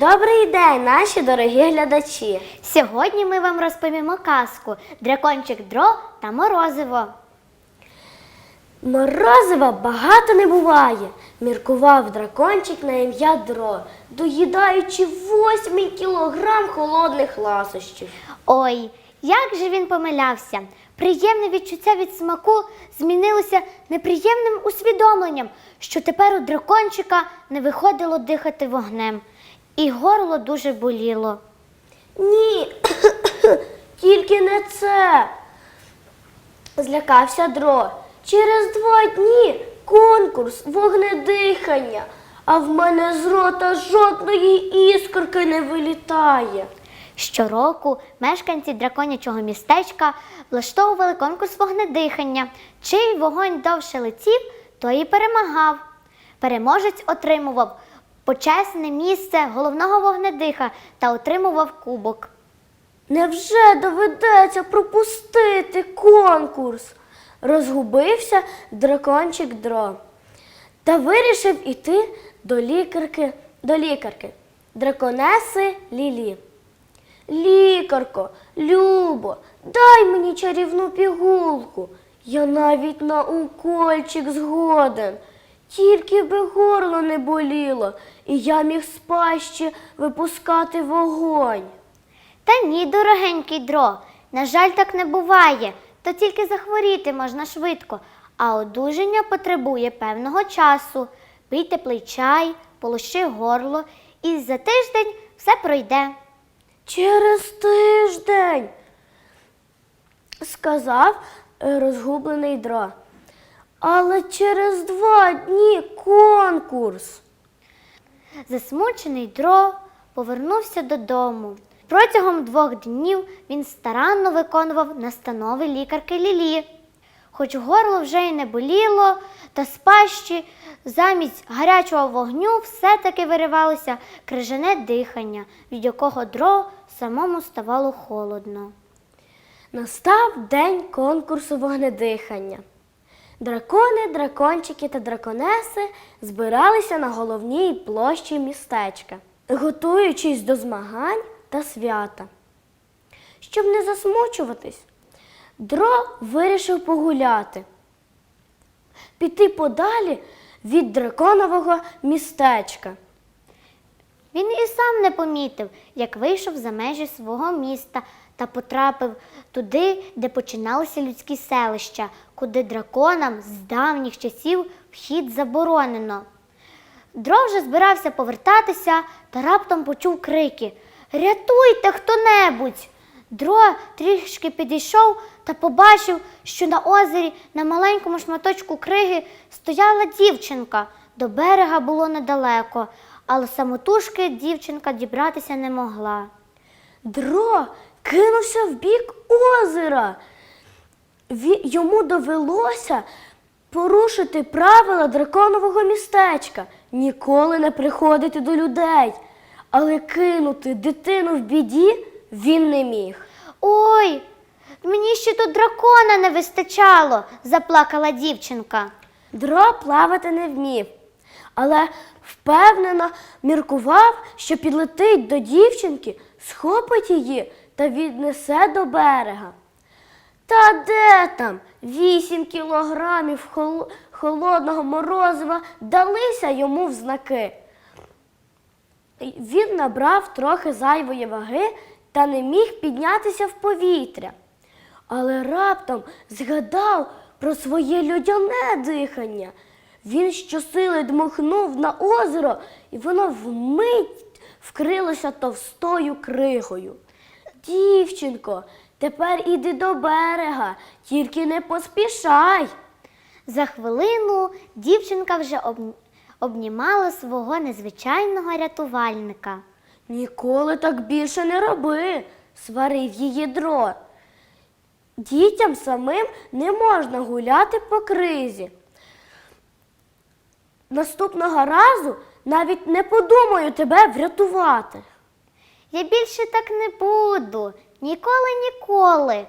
Добрий день, наші дорогі глядачі. Сьогодні ми вам розповімо казку Дракончик Дро та Морозиво. Морозива багато не буває, міркував дракончик на ім'я Дро, доїдаючи восьмий кілограм холодних ласощів. Ой, як же він помилявся! Приємне відчуття від смаку змінилося неприємним усвідомленням, що тепер у дракончика не виходило дихати вогнем, і горло дуже боліло. Ні, тільки не це. Злякався Дро. Через два дні конкурс вогнедихання, а в мене з рота жодної іскорки не вилітає. Щороку мешканці драконячого містечка влаштовували конкурс вогнедихання. Чий вогонь довше летів, той і перемагав. Переможець отримував почесне місце головного вогнедиха та отримував кубок. Невже доведеться пропустити конкурс? Розгубився дракончик Дро та вирішив іти до лікарки, до лікарки, драконеси Лілі. Лікарко, Любо, дай мені чарівну пігулку. Я навіть на укольчик згоден. Тільки би горло не боліло, і я міг з пащі випускати вогонь. Та ні, дорогенький дро, на жаль, так не буває, то тільки захворіти можна швидко, а одужання потребує певного часу. Пий теплий чай, полощи горло, і за тиждень все пройде. Через тиждень, сказав е, розгублений дро. Але через два дні конкурс. Засмучений дро повернувся додому. Протягом двох днів він старанно виконував настанови лікарки Лілі. Хоч горло вже й не боліло, та з пащі замість гарячого вогню все-таки виривалося крижане дихання, від якого дро самому ставало холодно. Настав день конкурсу вогнедихання. Дракони, дракончики та драконеси збиралися на головній площі містечка, готуючись до змагань та свята. Щоб не засмучуватись, Дро вирішив погуляти, піти подалі від драконового містечка. Він і сам не помітив, як вийшов за межі свого міста та потрапив туди, де починалися людські селища, куди драконам з давніх часів вхід заборонено. Дро вже збирався повертатися та раптом почув крики Рятуйте хто-небудь! Дро трішки підійшов та побачив, що на озері на маленькому шматочку криги стояла дівчинка. До берега було недалеко, але самотужки дівчинка дібратися не могла. Дро кинувся в бік озера. Ві- Йому довелося порушити правила драконового містечка, ніколи не приходити до людей. Але кинути дитину в біді він не міг. Ой, мені ще тут дракона не вистачало, заплакала дівчинка. Дро плавати не вмів, але впевнено міркував, що підлетить до дівчинки, схопить її та віднесе до берега. Та де там вісім кілограмів хол- холодного морозива далися йому в знаки. Він набрав трохи зайвої ваги та не міг піднятися в повітря. Але раптом згадав про своє людяне дихання. Він щосили дмухнув на озеро, і воно вмить вкрилося товстою кригою. Дівчинко, тепер іди до берега, тільки не поспішай. За хвилину дівчинка вже об- обнімала свого незвичайного рятувальника. Ніколи так більше не роби, сварив її дро. Дітям самим не можна гуляти по кризі. Наступного разу навіть не подумаю тебе врятувати. Я більше так не буду, ніколи, ніколи.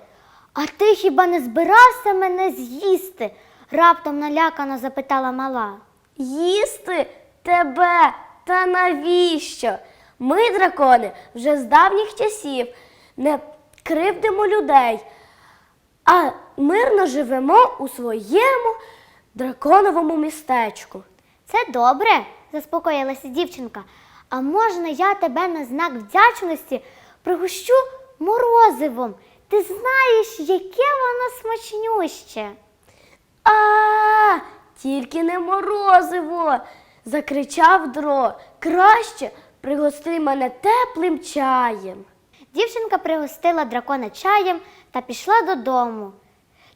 А ти хіба не збирався мене з'їсти? раптом налякано запитала мала. Їсти тебе та навіщо? Ми, дракони, вже з давніх часів не кривдимо людей, а мирно живемо у своєму драконовому містечку. Це добре, заспокоїлася дівчинка. А можна я тебе на знак вдячності пригощу морозивом? Ти знаєш, яке воно смачнюще. А, тільки не морозиво. закричав Дро. Краще пригости мене теплим чаєм. Дівчинка пригостила дракона чаєм та пішла додому.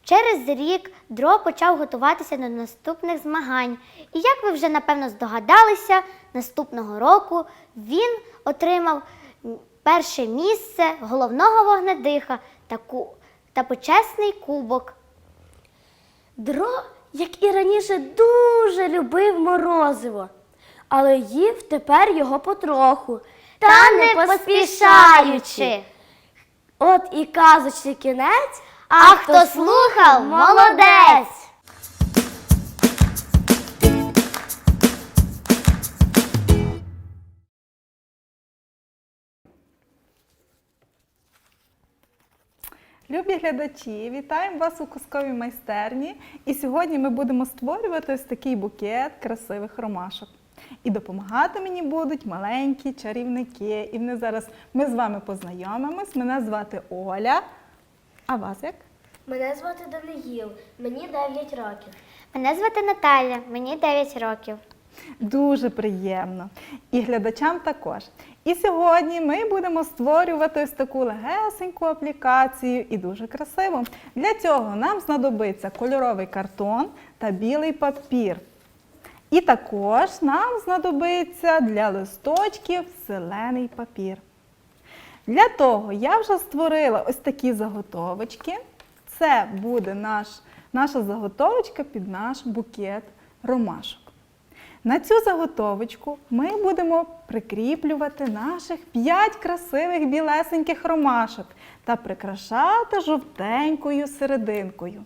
Через рік Дро почав готуватися до наступних змагань. І як ви вже напевно здогадалися, наступного року він отримав перше місце головного вогнедиха та, ку... та почесний кубок. Дро, як і раніше, дуже любив морозиво, але їв тепер його потроху. та не поспішаючи. От і казочці кінець, А хто слухав, молодець! Любі глядачі, вітаємо вас у казковій майстерні. І сьогодні ми будемо створювати ось такий букет красивих ромашок. І допомагати мені будуть маленькі чарівники. І вони зараз ми з вами познайомимось. Мене звати Оля. А вас як? Мене звати Даниїл, мені 9 років. Мене звати Наталя, мені 9 років. Дуже приємно. І глядачам також. І сьогодні ми будемо створювати ось таку легесеньку аплікацію і дуже красиву. Для цього нам знадобиться кольоровий картон та білий папір. І також нам знадобиться для листочків зелений папір. Для того я вже створила ось такі заготовочки. Це буде наш, наша заготовочка під наш букет ромашок. На цю заготовочку ми будемо прикріплювати наших 5 красивих білесеньких ромашок та прикрашати жовтенькою серединкою.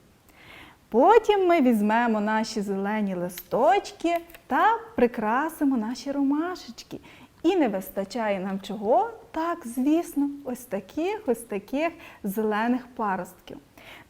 Потім ми візьмемо наші зелені листочки та прикрасимо наші ромашечки. І не вистачає нам чого? Так, звісно, ось таких, ось таких зелених паростків.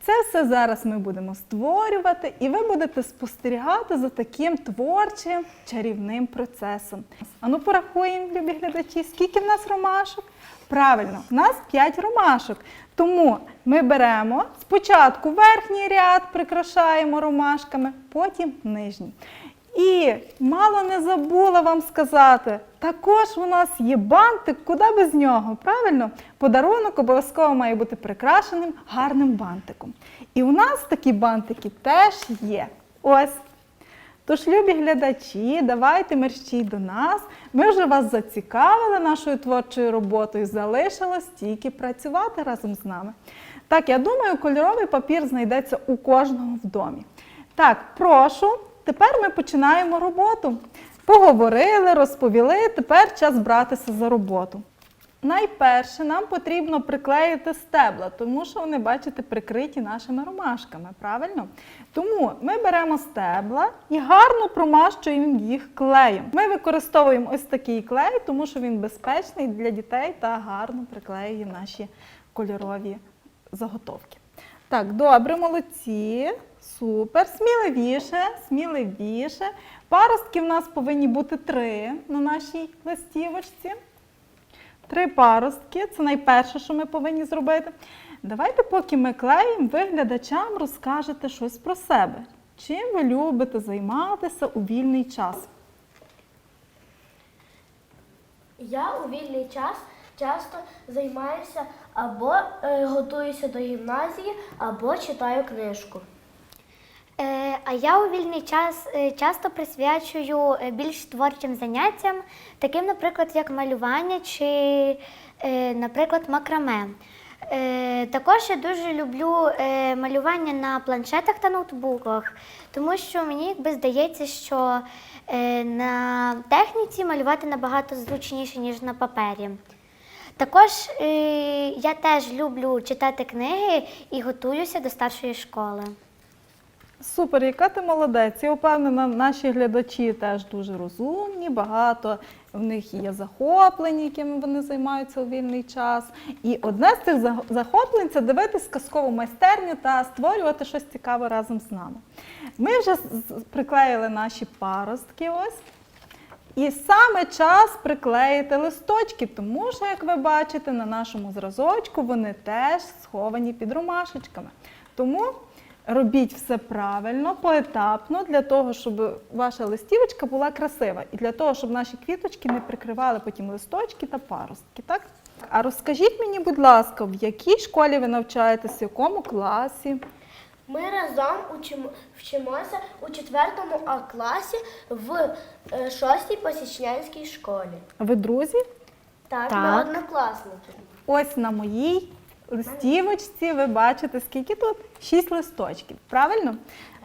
Це все зараз ми будемо створювати, і ви будете спостерігати за таким творчим чарівним процесом. Ану, порахуємо, любі глядачі, скільки в нас ромашок? Правильно, в нас 5 ромашок. Тому ми беремо спочатку верхній ряд, прикрашаємо ромашками, потім нижній. І мало не забула вам сказати, також у нас є бантик, куди без нього, правильно? Подарунок обов'язково має бути прикрашеним гарним бантиком. І у нас такі бантики теж є. Ось. Тож, любі глядачі, давайте мерщій до нас. Ми вже вас зацікавили нашою творчою роботою. Залишилось тільки працювати разом з нами. Так, я думаю, кольоровий папір знайдеться у кожного в домі. Так, прошу, тепер ми починаємо роботу. Поговорили, розповіли, тепер час братися за роботу. Найперше нам потрібно приклеїти стебла, тому що вони, бачите, прикриті нашими ромашками, правильно? Тому ми беремо стебла і гарно промащуємо їх клеєм. Ми використовуємо ось такий клей, тому що він безпечний для дітей та гарно приклеює наші кольорові заготовки. Так, добре, молодці. Супер. Сміливіше, сміливіше. Паростки в нас повинні бути три на нашій листівочці. Три паростки це найперше, що ми повинні зробити. Давайте, поки ми клеїмо, ви глядачам розкажете щось про себе. Чим ви любите займатися у вільний час? Я у вільний час часто займаюся або е, готуюся до гімназії, або читаю книжку. Е, а я у вільний час е, часто присвячую е, більш творчим заняттям, таким, наприклад, як малювання чи, наприклад, макраме. Також я дуже люблю малювання на планшетах та ноутбуках, тому що мені якби здається, що на техніці малювати набагато зручніше, ніж на папері. Також я теж люблю читати книги і готуюся до старшої школи. Супер, яка ти молодець. Я впевнена, наші глядачі теж дуже розумні, багато в них є захоплень, якими вони займаються у вільний час. І одне з цих захоплень це дивитись казкову майстерню та створювати щось цікаве разом з нами. Ми вже приклеїли наші паростки ось. І саме час приклеїти листочки, тому що, як ви бачите, на нашому зразочку вони теж сховані під ромашечками. Тому робіть все правильно, поетапно, для того, щоб ваша листівочка була красива. І для того, щоб наші квіточки не прикривали потім листочки та паростки. Так? А розкажіть мені, будь ласка, в якій школі ви навчаєтесь, в якому класі? Ми разом учимо, вчимося у четвертому А класі в е, шостій посічнянській школі. Ви друзі? Так, Так. ми однокласники. Ось на моїй листівочці ви бачите, скільки тут? Шість листочків. Правильно?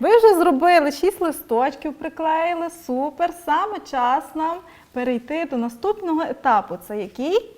Ви вже зробили шість листочків, приклеїли. Супер. Саме час нам перейти до наступного етапу. Це який?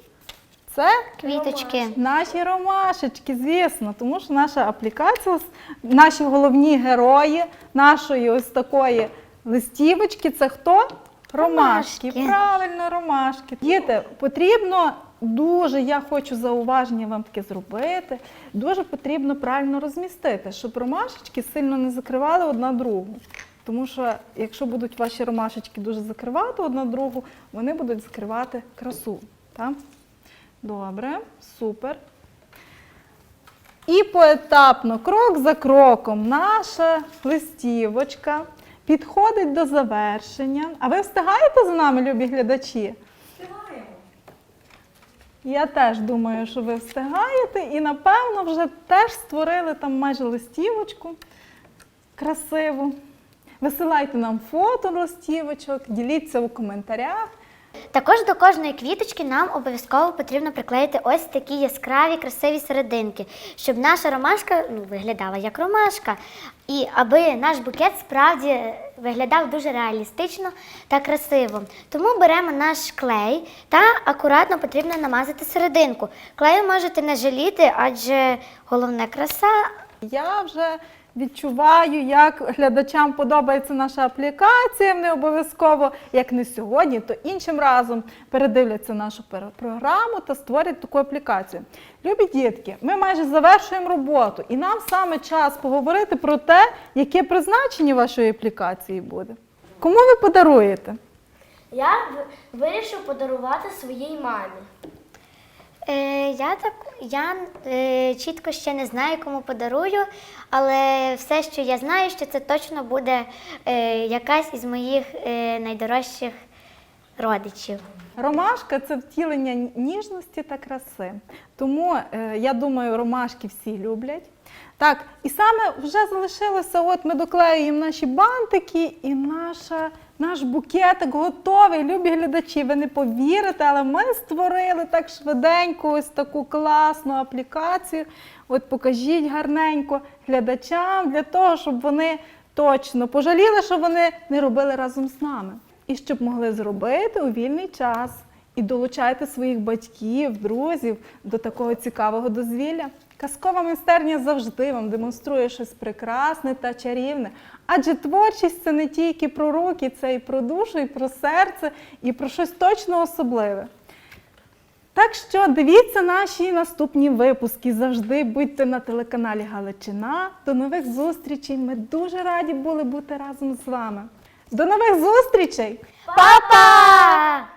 Це Квіточки. Наші ромашечки, звісно, тому що наша аплікація, наші головні герої нашої ось такої листівочки це хто? Ромашки. Ромашки. Правильно, ромашки. Діти, потрібно дуже, я хочу зауваження вам таке зробити. Дуже потрібно правильно розмістити, щоб ромашечки сильно не закривали одна другу. Тому що якщо будуть ваші ромашечки дуже закривати одна другу, вони будуть закривати красу. Так? Добре, супер. І поетапно, крок за кроком, наша листівочка підходить до завершення. А ви встигаєте за нами, любі глядачі? Я теж думаю, що ви встигаєте і, напевно, вже теж створили там майже листівочку красиву. Висилайте нам фото листівочок, діліться у коментарях. Також до кожної квіточки нам обов'язково потрібно приклеїти ось такі яскраві красиві серединки, щоб наша ромашка ну, виглядала як ромашка. І аби наш букет справді виглядав дуже реалістично та красиво. Тому беремо наш клей та акуратно потрібно намазати серединку. Клею можете не жаліти, адже головне краса. Я вже відчуваю, як глядачам подобається наша аплікація. Вони обов'язково, як не сьогодні, то іншим разом передивляться нашу програму та створять таку аплікацію. Любі дітки, ми майже завершуємо роботу, і нам саме час поговорити про те, яке призначення вашої аплікації буде. Кому ви подаруєте? Я вирішив подарувати своїй мамі. Е, я так я е, чітко ще не знаю, кому подарую, але все, що я знаю, що це точно буде е, якась із моїх е, найдорожчих родичів. Ромашка це втілення ніжності та краси. Тому е, я думаю, ромашки всі люблять. Так, і саме вже залишилося, от ми доклеюємо наші бантики, і наша, наш букетик готовий. Любі глядачі, ви не повірите, але ми створили так швиденько ось таку класну аплікацію. От покажіть гарненько глядачам для того, щоб вони точно пожаліли, що вони не робили разом з нами. І щоб могли зробити у вільний час. І долучайте своїх батьків, друзів до такого цікавого дозвілля. Казкова майстерня завжди вам демонструє щось прекрасне та чарівне. Адже творчість це не тільки про руки, це і про душу, і про серце, і про щось точно особливе. Так що дивіться наші наступні випуски. Завжди будьте на телеканалі Галичина. До нових зустрічей. Ми дуже раді були бути разом з вами. До нових зустрічей! Па-па!